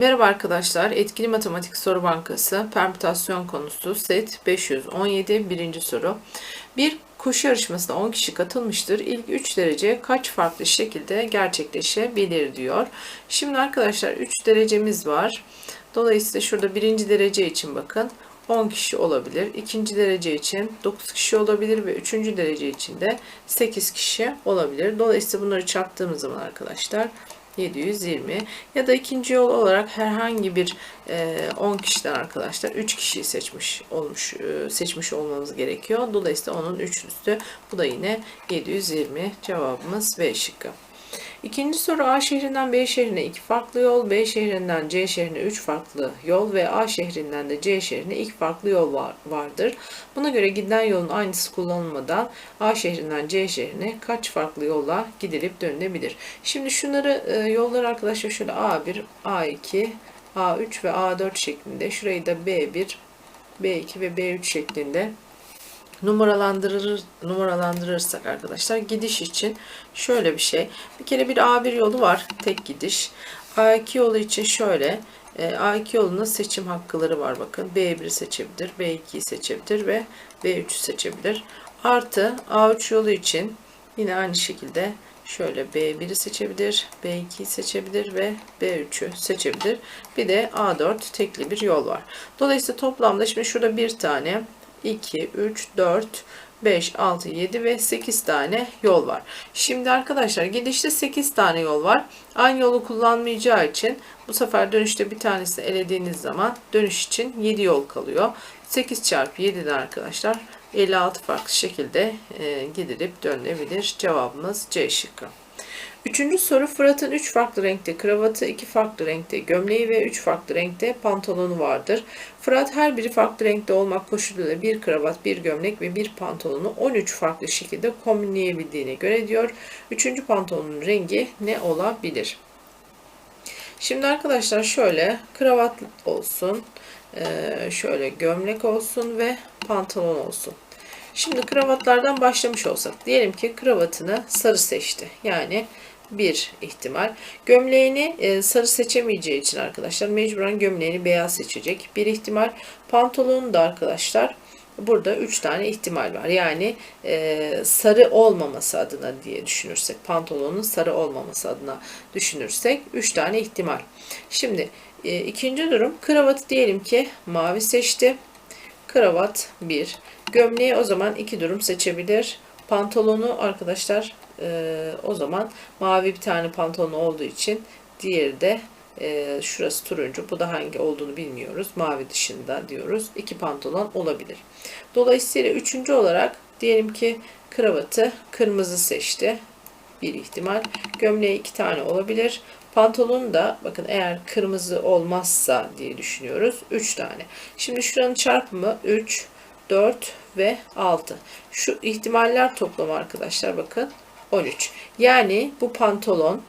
Merhaba arkadaşlar, Etkili Matematik Soru Bankası permütasyon konusu set 517 birinci soru. Bir koşu yarışmasına 10 kişi katılmıştır. İlk 3 derece kaç farklı şekilde gerçekleşebilir diyor. Şimdi arkadaşlar 3 derecemiz var. Dolayısıyla şurada birinci derece için bakın 10 kişi olabilir. ikinci derece için 9 kişi olabilir ve üçüncü derece için de 8 kişi olabilir. Dolayısıyla bunları çarptığımız zaman arkadaşlar 720 ya da ikinci yol olarak herhangi bir e, 10 kişiden arkadaşlar 3 kişiyi seçmiş olmuş e, seçmiş olmamız gerekiyor. Dolayısıyla onun üçlüsü bu da yine 720 cevabımız B şıkkı. İkinci soru A şehrinden B şehrine iki farklı yol, B şehrinden C şehrine üç farklı yol ve A şehrinden de C şehrine iki farklı yol var, vardır. Buna göre gidilen yolun aynısı kullanılmadan A şehrinden C şehrine kaç farklı yolla gidilip dönülebilir? Şimdi şunları e, yolları arkadaşlar şöyle A1, A2, A3 ve A4 şeklinde şurayı da B1, B2 ve B3 şeklinde numaralandırır numaralandırırsak arkadaşlar gidiş için şöyle bir şey. Bir kere bir A1 yolu var. Tek gidiş. A2 yolu için şöyle. E, A2 yolunda seçim hakkıları var bakın. B1'i seçebilir, B2'yi seçebilir ve B3'ü seçebilir. Artı A3 yolu için yine aynı şekilde şöyle B1'i seçebilir, B2'yi seçebilir ve B3'ü seçebilir. Bir de A4 tekli bir yol var. Dolayısıyla toplamda şimdi şurada bir tane 2, 3, 4, 5, 6, 7 ve 8 tane yol var. Şimdi arkadaşlar gidişte 8 tane yol var. Aynı yolu kullanmayacağı için bu sefer dönüşte bir tanesini elediğiniz zaman dönüş için 7 yol kalıyor. 8 çarpı 7'den arkadaşlar 56 farklı şekilde e, gidilip dönülebilir. Cevabımız C şıkkı. Üçüncü soru Fırat'ın 3 farklı renkte kravatı, 2 farklı renkte gömleği ve 3 farklı renkte pantolonu vardır. Fırat her biri farklı renkte olmak koşuluyla bir kravat, bir gömlek ve bir pantolonu 13 farklı şekilde kombinleyebildiğine göre diyor. Üçüncü pantolonun rengi ne olabilir? Şimdi arkadaşlar şöyle kravat olsun, şöyle gömlek olsun ve pantolon olsun. Şimdi kravatlardan başlamış olsak. Diyelim ki kravatını sarı seçti. Yani bir ihtimal. Gömleğini e, sarı seçemeyeceği için arkadaşlar mecburen gömleğini beyaz seçecek. Bir ihtimal. Pantolonu da arkadaşlar burada 3 tane ihtimal var. Yani e, sarı olmaması adına diye düşünürsek, pantolonun sarı olmaması adına düşünürsek 3 tane ihtimal. Şimdi e, ikinci durum kravatı diyelim ki mavi seçti. Kravat 1. Gömleği o zaman iki durum seçebilir. Pantolonu arkadaşlar e, o zaman mavi bir tane pantolon olduğu için diğeri de e, şurası turuncu. Bu da hangi olduğunu bilmiyoruz. Mavi dışında diyoruz. İki pantolon olabilir. Dolayısıyla üçüncü olarak diyelim ki kravatı kırmızı seçti. Bir ihtimal. Gömleği iki tane olabilir. Pantolonu da bakın eğer kırmızı olmazsa diye düşünüyoruz. 3 tane. Şimdi şuranın çarpımı 3, 4 ve 6. Şu ihtimaller toplamı arkadaşlar bakın 13. Yani bu pantolon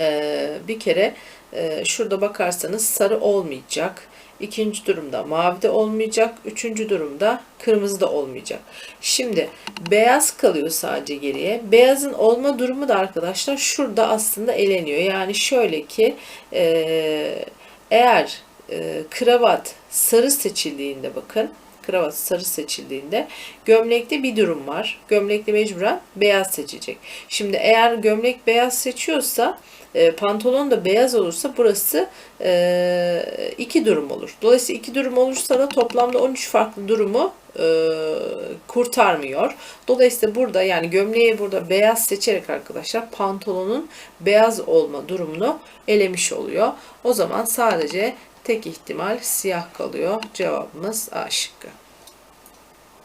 e, bir kere e, şurada bakarsanız sarı olmayacak. İkinci durumda mavi de olmayacak. Üçüncü durumda kırmızı da olmayacak. Şimdi beyaz kalıyor sadece geriye. Beyazın olma durumu da arkadaşlar şurada aslında eleniyor. Yani şöyle ki e, eğer e, kravat sarı seçildiğinde bakın kravat sarı seçildiğinde gömlekte bir durum var. Gömlekte mecburen beyaz seçecek. Şimdi eğer gömlek beyaz seçiyorsa e, pantolon da beyaz olursa burası e, iki durum olur. Dolayısıyla iki durum olursa da toplamda 13 farklı durumu e, kurtarmıyor. Dolayısıyla burada yani gömleği burada beyaz seçerek arkadaşlar pantolonun beyaz olma durumunu elemiş oluyor. O zaman sadece tek ihtimal siyah kalıyor. Cevabımız A şıkkı.